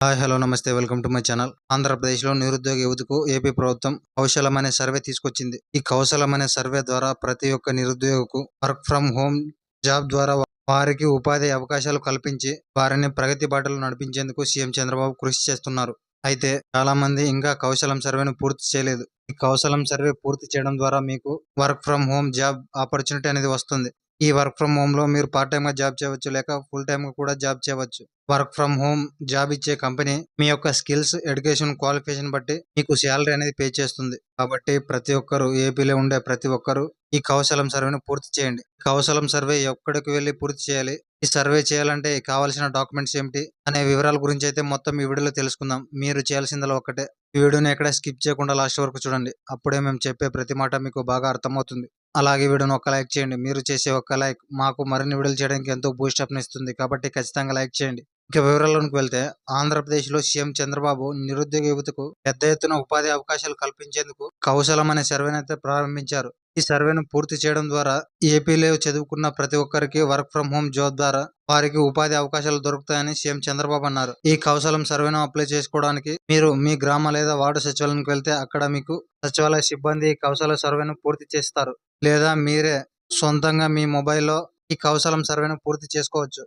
Hi hello నమస్తే welcome to my channel. ఆంధ్రప్రదేశ్లో నిరుద్యోగ యువతకు ఏపీ ప్రభుత్వం కౌశలం అనే సర్వే తీసుకొచ్చింది. ఈ కౌశలం అనే సర్వే ద్వారా ప్రతి ఒక్క నిరుద్యోగకు వర్క్ ఫ్రం హోమ్ జాబ్ ద్వారా వారికి ఉపాధి అవకాశాలు కల్పించి వారిని ప్రగతి బాటలు నడిపించేందుకు సీఎం చంద్రబాబు కృషి చేస్తున్నారు. అయితే చాలా మంది ఇంకా కౌశలం సర్వేను పూర్తి చేయలేదు. ఈ కౌశలం సర్వే పూర్తి చేయడం ద్వారా మీకు work from home job opportunity అనేది వస్తుంది. ఈ వర్క్ ఫ్రం హోమ్లో మీరు పార్ట్ టైమ్గా జాబ్ చేయవచ్చు లేక ఫుల్ టైమ్గా కూడా జాబ్ చేయవచ్చు. వర్క్ ఫ్రం హోమ్ జాబ్ ఇచ్చే కంపెనీ మీ యొక్క స్కిల్స్ ఎడ్యుకేషన్ క్వాలిఫికేషన్ బట్టి మీకు శాలరీ అనేది పే చేస్తుంది. కాబట్టి ప్రతి ఒక్కరు ఏపీలో ఉండే ప్రతి ఒక్కరు ఈ కౌశలం సర్వేను పూర్తి చేయండి. కౌశలం సర్వే ఎక్కడికి వెళ్ళి పూర్తి చేయాలి? ఈ సర్వే చేయాలంటే కావాల్సిన డాక్యుమెంట్స్ ఏమిటి? అనే వివరాల గురించి అయితే మొత్తం ఈ వీడియోలో తెలుసుకుందాం. మీరు చేయాల్సిందలో ఒకటే ఈ వీడియోని ఎక్కడ స్కిప్ చేయకుండా లాస్ట్ వరకు చూడండి. అప్పుడే మేము చెప్పే ప్రతి మాట మీకు బాగా అర్థమవుతుంది. అలాగే వీడియోని ఒక లైక్ చేయండి. మీరు చేసే ఒక లైక్ మాకు మరిన్ని వీడియోలు చేయడానికి ఎంతో బూస్ట్ అప్ ఇస్తుంది. కాబట్టి ఖచ్చితంగా లైక్ చేయండి. ఇక వివరాల్లోకి వెళ్తే ఆంధ్రప్రదేశ్లో సీఎం చంద్రబాబు నిరుద్యోగ యువతకు పెద్ద ఎత్తున ఉపాధి అవకాశాలు కల్పించేందుకు కౌశలం అనే సర్వేనైతే ప్రారంభించారు. ఈ సర్వేను పూర్తి చేయడం ద్వారా ఏపీలో చదువుకున్న ప్రతి ఒక్కరికి వర్క్ ఫ్రం హోమ్ జాబ్ ద్వారా వారికి ఉపాధి అవకాశాలు దొరుకుతాయని సీఎం చంద్రబాబు అన్నారు. ఈ కౌశలం సర్వేను అప్లై చేసుకోవడానికి మీరు మీ గ్రామ లేదా వార్డు సచివాలయానికి వెళ్తే అక్కడ మీకు సచివాలయ సిబ్బంది ఈ కౌశల సర్వేను పూర్తి చేస్తారు. లేదా మీరే సొంతంగా మీ మొబైల్లో ఈ కౌశలం సర్వేను పూర్తి చేసుకోవచ్చు.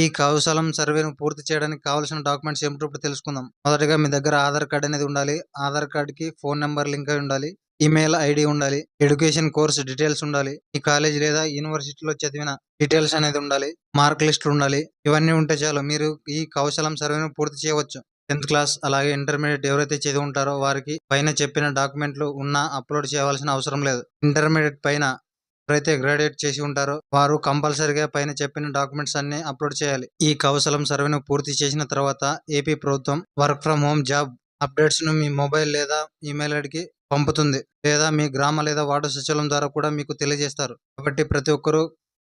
ఈ కౌశలం సర్వేను పూర్తి చేయడానికి కావాల్సిన డాక్యుమెంట్స్ ఏమిటో ఇప్పుడు తెలుసుకుందాం. మొదటగా మీ దగ్గర ఆధార్ కార్డ్ అనేది ఉండాలి. ఆధార్ కార్డ్కి ఫోన్ నెంబర్ లింక్ అయి ఉండాలి. ఈమెయిల్ ఐడి ఉండాలి. ఎడ్యుకేషన్ కోర్స్ డీటెయిల్స్ ఉండాలి. ఈ కాలేజ్ లేదా యూనివర్సిటీలో చదివిన డీటెయిల్స్ అనేది ఉండాలి. మార్క్ లిస్ట్ ఉండాలి. ఇవన్నీ ఉంటే చాలు. మీరు ఈ కౌశలం సర్వేను పూర్తి చేయవచ్చు. టెన్త్ క్లాస్ అలాగే ఇంటర్మీడియట్ ఎవరైతే చదివి ఉంటారో వారికి పైన చెప్పిన డాక్యుమెంట్లు ఉన్నా అప్లోడ్ చేయవలసిన అవసరం లేదు. ఇంటర్మీడియట్ పైన ఎవరైతే గ్రాడ్యుయేట్ చేసి ఉంటారో వారు కంపల్సరిగా పైన చెప్పిన డాక్యుమెంట్స్ అన్ని అప్లోడ్ చేయాలి. ఈ కౌశలం సర్వేను పూర్తి చేసిన తర్వాత ఏపీ ప్రభుత్వం వర్క్ ఫ్రం హోమ్ జాబ్ అప్డేట్స్ను మీ మొబైల్ లేదా ఈమెయిల్ ఐడికి పంపుతుంది లేదా మీ గ్రామ లేదా వార్డు సచివాలయం ద్వారా కూడా మీకు తెలియజేస్తారు. కాబట్టి ప్రతి ఒక్కరూ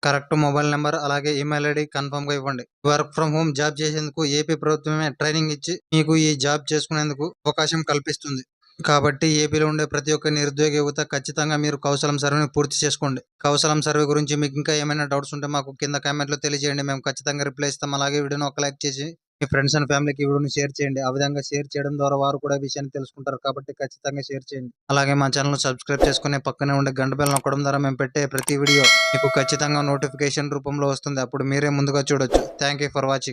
కరెక్ట్ మొబైల్ నెంబర్ అలాగే ఈమెయిల్ ఐడి కన్ఫర్మ్గా ఇవ్వండి. వర్క్ ఫ్రం హోమ్ జాబ్ చేసేందుకు ఏపీ ప్రభుత్వమే ట్రైనింగ్ ఇచ్చి మీకు ఈ జాబ్ చేసుకునేందుకు అవకాశం కల్పిస్తుంది. కాబట్టి ఏపీలో ఉండే ప్రతి ఒక్క నిరుద్యోగ యువత ఖచ్చితంగా మీరు కౌశలం సర్వేని పూర్తి చేసుకోండి. కౌశలం సర్వే గురించి మీకు ఇంకా ఏమైనా డౌట్స్ ఉంటే మాకు కింద కామెంట్లో తెలియజేయండి. మేము ఖచ్చితంగా రిప్లై ఇస్తాం. అలాగే వీడియోని ఒక లైక్ చేసి మీ ఫ్రెండ్స్ అండ్ ఫ్యామిలీకి వీడియోని షేర్ చేయండి. ఆ విధంగా షేర్ చేయడం ద్వారా వారు కూడా విషయాన్ని తెలుసుకుంటారు కాబట్టి ఖచ్చితంగా షేర్ చేయండి. అలాగే మా ఛానల్ సబ్స్క్రైబ్ చేసుకుని పక్కనే ఉండే గంట బెల్ నొక్కడం ద్వారా మేము పెట్టే ప్రతి వీడియో మీకు ఖచ్చితంగా నోటిఫికేషన్ రూపంలో వస్తుంది. అప్పుడు మీరే ముందుగా చూడొచ్చు. Thank for watching.